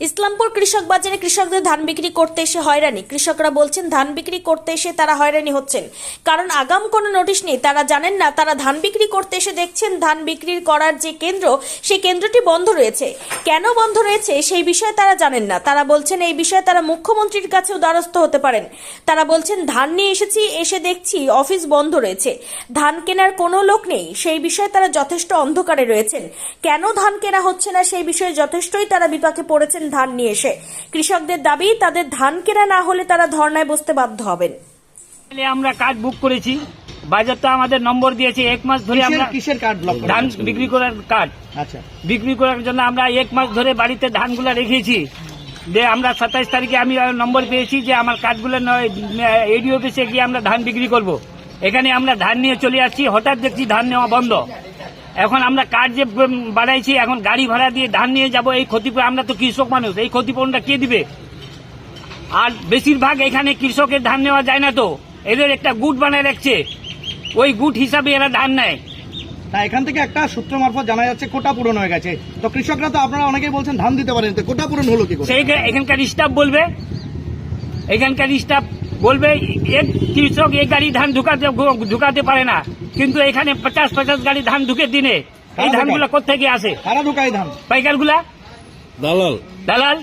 ইসলামপুর কৃষক বাজারে কৃষকদের ধান বিক্রি করতে এসে হয়রানি। কৃষকরা বলছেন, ধান বিক্রি করতে এসে তারা হয়রানি হচ্ছেন। কারণ আগাম কোনো নোটিশ নেই, তারা জানেন না, তারা ধান বিক্রি করতে এসে দেখছেন ধান বিক্রির করার যে কেন্দ্র, সেই কেন্দ্রটি বন্ধ রয়েছে। কেন বন্ধ রয়েছে, সেই বিষয়ে তারা জানেন না। তারা বলছেন, এই বিষয়ে তারা মুখ্যমন্ত্রীর কাছেও দ্বারস্থ হতে পারেন। তারা বলছেন, ধান নিয়ে এসেছি, এসে দেখছি অফিস বন্ধ রয়েছে। ধান কেনার কোনো লোক নেই, সেই বিষয়ে তারা যথেষ্ট অন্ধকারে রয়েছেন। কেন ধান কেনা হচ্ছে না, সেই বিষয়ে যথেষ্টই তারা বিপাকে পড়েছেন। ধান নিয়ে এসে। কৃষকদের দাবি তাদের ধান কেনা না হলে তারা ধর্নায় বসতে বাধ্য হবেন। আমরা কার্ড বুক করেছি। বাজার তো আমাদের নম্বর দিয়েছে এক মাস ধরে আমরা কিসের কিসের কার্ড ধান বিক্রি করার কার্ড আচ্ছা। বিক্রি করার জন্য আমরা এক মাস ধরে বাড়িতে ধানগুলো রেখেছি। যে আমরা সাতাইশ তারিখে আমি নম্বর পেয়েছি যে আমার কার্ডগুলো এডি অফিসে গিয়ে আমরা ধান বিক্রি করব। এখানে আমরা ধান নিয়ে চলে আসছি হঠাৎ দেখছি ধান নেওয়া বন্ধ। এখন আমরা কার্ড যে বাড়াইছি এখন গাড়ি ভাড়া দিয়ে ধান নিয়ে যাব এই ক্ষতিপূরণ আমরা তো কৃষক মানুষ এই ক্ষতিপূরণটা কে দিবে? আর বেশিরভাগ এখানে কৃষকের ধান নেওয়া যায় না তো এদের একটা গুট বানায় রাখছে। ওই গুট হিসাবে এরা ধান নেয়। তা এখান থেকে একটা সূত্র মারফত জানা যাচ্ছে কোটা পূরণ হয়ে গেছে। তো কৃষকরা তো আপনারা অনেকেই বলছেন ধান দিতে পারেন তো কোটা পূরণ হলো কি সেই এখানকার স্টাফ বলবে। এখানকার স্টাফ বলবে এক কৃষক এক গাড়ি ধান ঢুকাতে ঢুকাতে পারে না। কিন্তু এখানে পঞ্চাশ পঞ্চাশ গাড়ি ধান ঢুকে দিনে। এই ধানগুলো কোথেকে আসে? কারা ঢুকায় ধান? পাইকারগুলা? দালাল। দালাল?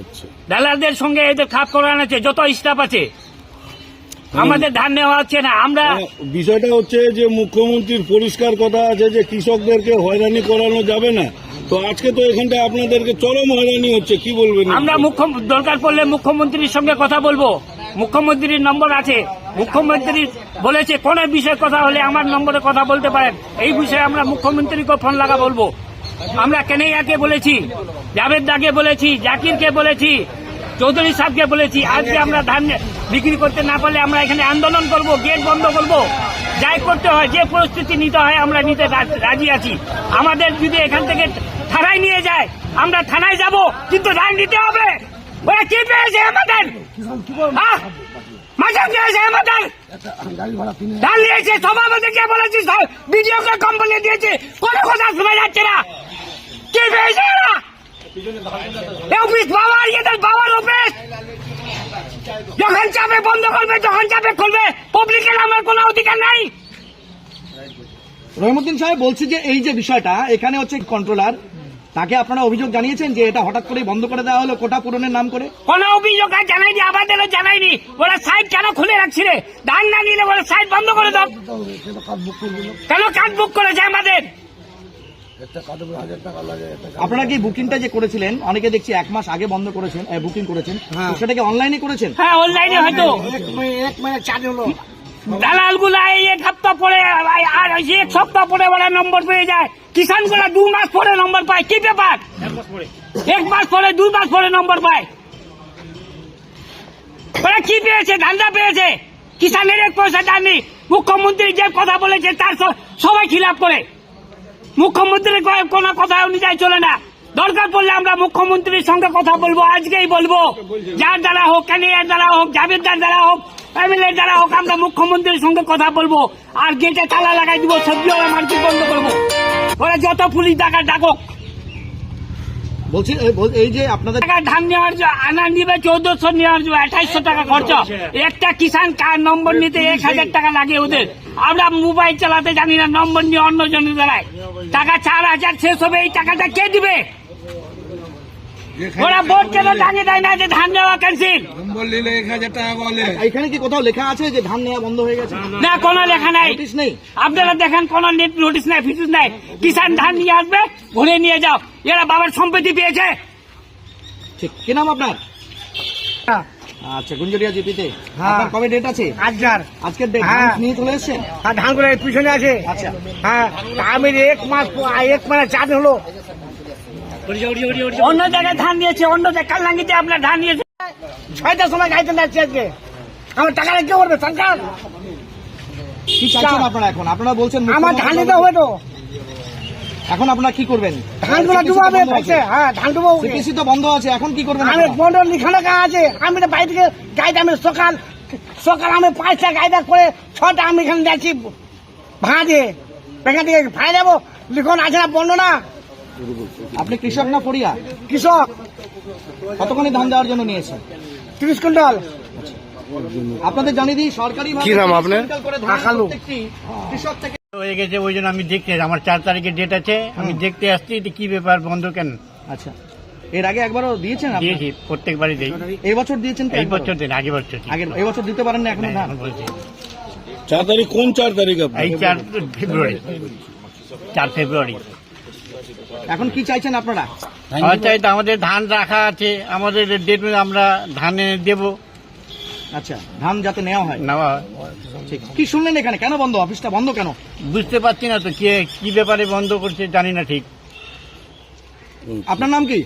আচ্ছা। দালালদের সঙ্গে এদের খাপ করানো আছে যত স্টাফ আছে। আমাদের ধান নেওয়া হচ্ছে না আমরা বিষয়টা হচ্ছে যে মুখ্যমন্ত্রীর পরিষ্কার কথা আছে যে কৃষকদেরকে হয়রানি করানো যাবে না। তো আজকে তো এখানটা আপনাদেরকে চরম হয়রানি হচ্ছে কি বলবেন? আমরা মুখ্য দরকার পড়লে মুখ্যমন্ত্রীর সঙ্গে কথা বলব। মুখ্যমন্ত্রীর নম্বর আছে। মুখ্যমন্ত্রী বলেছে কোন বিষয়ে কথা হলে আমার নম্বরে কথা বলতে পারেন। এই বিষয়ে আমরা মুখ্যমন্ত্রীকে ফোন লাগা বলব। আমরা কেনাইয়াকে বলেছি জাভেদদাকে বলেছি, জাকিরকে বলেছি, চৌধুরী সাহেবকে বলেছি, আজকে আমরা ধান বিক্রি করতে না পারলে আমরা এখানে আন্দোলন করব, গেট বন্ধ করব। যাই করতে হয়, যে পরিস্থিতি নিতে হয়, আমরা নিতে রাজি আছি। আমাদের যদি এখান থেকে থানায় নিয়ে যায়, আমরা থানায় যাব, কিন্তু ধান নিতে হবে। ওরা কি পেয়েছে আমাদের? মাঝে পেয়েছে আমাদের ধান নিয়েছে, সভাপতিকে বলেছি ভিডিওকে কোম্পানি দিয়েছে, কোনো কথা শোনা যাচ্ছে না। কি পেয়েছে এরা অফিস বাবার এদের বাবার অফিস যখন চাপে বন্ধ করবে যখন চাপে খুলবে। পাবলিকের আমার কোনো অধিকার নাই। রহিমুদ্দিন সাহেব, বলছি যে এই যে বিষয়টা, এখানে হচ্ছে কন্ট্রোলার তাকে আপনারা অভিযোগ জানিয়েছেন যে এটা হঠাৎ করে বন্ধ করে দেওয়া হলো কোটা পূরণের নাম করে? কোনো অভিযোগ আর জানাইনি আমাদেরও জানাইনি। ওরা সাইড কেন খুলে রাখছি রে? ধান না নিলে ওরা সাইড বন্ধ করে দাও। কেন কার্ড বুক করেছে আমাদের? আপনারা কি বুকিংটা যে করেছিলেন অনেকে দেখছি এক মাস আগে বন্ধ করেছেন বুকিং করেছেন সেটাকে অনলাইনে করেছেন? হ্যাঁ অনলাইনে হয়তো। দালালগুলা এক সপ্তাহ পরে আর- এক সপ্তাহ পরে ওরা নম্বর পেয়ে যায়। কিষানগুলা দু মাস পরে নম্বর পায়। কি ব্যাপার? এক মাস পরে দুই মাস পরে নম্বর পায়। ওরা কি পেয়েছে? ধান্দা পেয়েছে। কিষানের এক পয়সা দামি। মুখ্যমন্ত্রী যে কথা বলেছে, তার সবাই খিলাপ করে। মুখ্যমন্ত্রীর ক- কোনো কথা অনুযায়ী চলে না। দরকার পড়লে আমরা মুখ্যমন্ত্রীর সঙ্গে কথা বলব। আজকেই বলব, যার দ্বারা হোক, কানিয়ার দ্বারা হোক জাভেদার দ্বারা হোক এমএলএর দ্বারা হোক আমরা মুখ্যমন্ত্রীর সঙ্গে কথা বলব। আর গেটে তালা লাগাই দিব মার্কেট বন্ধ করব। ওরা যত পুলিশ ডাকা ডাকুক। বলছি এই যে আপনাদের টাকা ধান নেওয়ার জন্য আনা নিবে চৌদ্দশো নেওয়ার জন্য আঠাইশশো টাকা খরচ। একটা কিষান কার নম্বর নিতে এক হাজার টাকা লাগে ওদের। আমরা মোবাইল চালাতে জানি না নম্বর নিয়ে অন্য জনের দ্বারায়। টাকা চার হাজার শেষ হবে এই টাকাটা কে দিবে? ওরা ভোট কেন টাঙিয়ে দেয় না যে ধান নেওয়া ক্যান্সেল? এখানে কি কোথাও লেখা আছে যে ধান নেওয়া বন্ধ হয়ে গেছে? না কোনো লেখা নাই। নোটিশ নেই। আপনারা দেখেন কোন নোটিশ নাই ফিটিস নাই। কিষান ধান নিয়ে আসবে ঘুরে নিয়ে যাও। এরা বাবার সম্পত্তি পেয়েছে। ঠিক কি নাম আপনার? আচ্ছা গুঞ্জরিয়া জিপিতে। আপনার কবে ডেট আছে? আজকার। আজকের ডেট হ্যাঁ। নিয়ে চলে এসেছেন? আর ধান করে পিছনে আছে। আচ্ছা। হ্যাঁ আমি এক মাস এক মাস চার হলো। অন্য জায়গায় ধান দিয়েছে অন্য জায়গায় কাল্লাঙ্গিতে আপনার ধান দিয়েছে। ছয়টার সময় গাইতে যাচ্ছি আজকে। আমার টাকাটা কে করবে সরকার? কি চাইছেন আপনারা এখন? আপনারা বলছেন আমার ধান দিতে হবে তো। এখন আপনারা কি করবেন? ধানগুলো ডুবাবে হ্যাঁ ধান ডুবো। সিপিসি তো বন্ধ আছে এখন কি করবেন আমি আপনারা? পনেরো লিখানো কাজ আছে। আমি তো বাড়ি থেকে গাইতে আমি সকাল সকাল আমি পাঁচটা করে ছটা আমি এখানে যাচ্ছি ভাঁজে এখান থেকে ভাই যাব লিখন আছে না বন্ধ না? আপনি কৃষক না পড়িয়া? কৃষক! কতখানি ধান দেওয়ার জন্য নিয়েছেন? তিরিশ কুইন্টাল। আপনাদের জানিয়ে দিই সরকারি কি নাম আপনার? কৃষক থেকে হয়ে গেছে ওই জন্য আমি দেখতে আমার চার তারিখে ডেট আছে। আমি দেখতে আসছি কি ব্যাপার বন্ধ কেন? আচ্ছা। এর আগে একবারও দিয়েছেন আপনি? দিয়েছি প্রত্যেকবারই দিই। এই বছর দিয়েছেন এই বছর দিন আগে বছর। আগের এই বছর দিতে পারেন না এখনও হ্যাঁ, বলছি। চার তারিখ কোন চার তারিখ এই চার ফেব্রুয়ারি। চার ফেব্রুয়ারি। এখন কি চাইছেন আপনারা? আমাদের ধান রাখা আছে আমাদের ডেট আমরা ধানে দেব। আচ্ছা ধান যাতে নেওয়া হয়। নেওয়া হয়। ঠিক। কি শুনলেন এখানে? কেন বন্ধ? অফিসটা বন্ধ কেন? বুঝতে পারছি না তো কে কি ব্যাপারে বন্ধ করছে জানি না ঠিক। আপনার নাম কি?